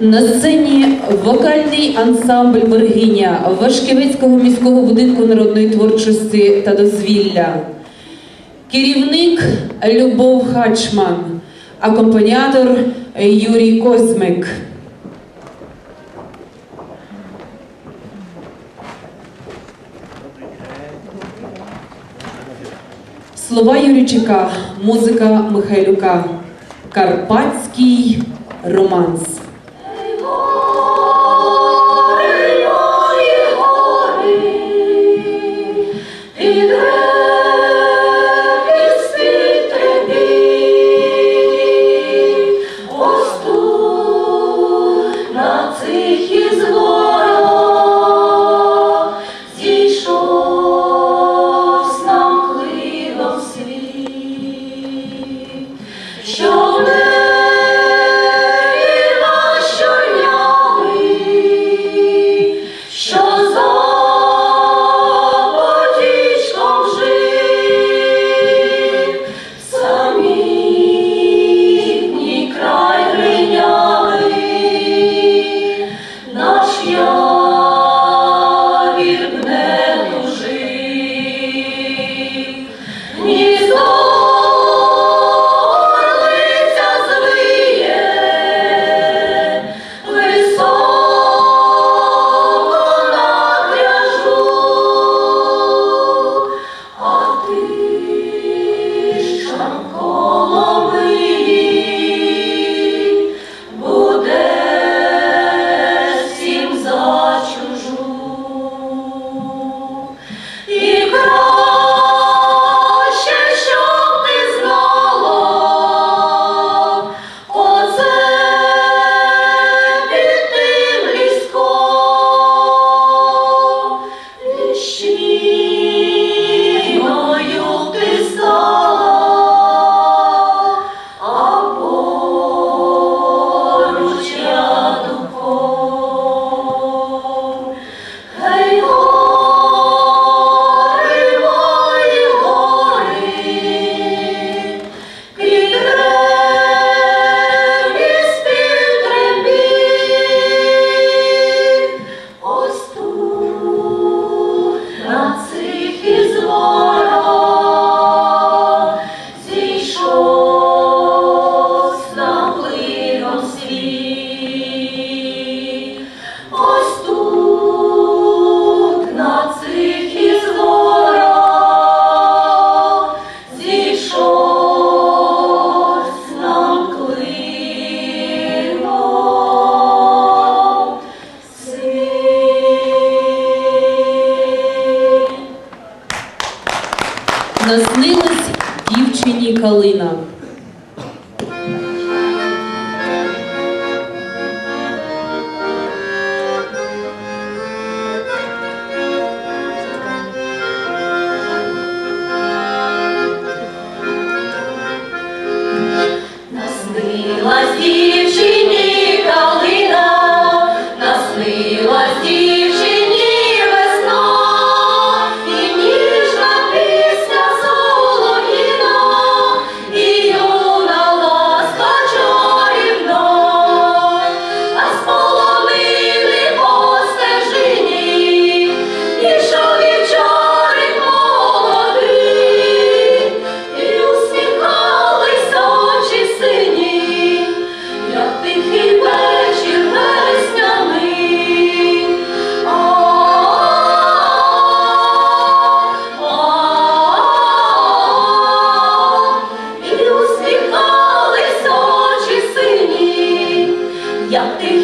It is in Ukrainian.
На сцені вокальний ансамбль Боргиня Вашківецького міського будинку народної творчості та дозвілля, керівник Любов Хачман, акомпаніатор Юрій Космик. Слова Юрійчика, музика Михайлюка, Карпатський романс. Sure. і калина. ti.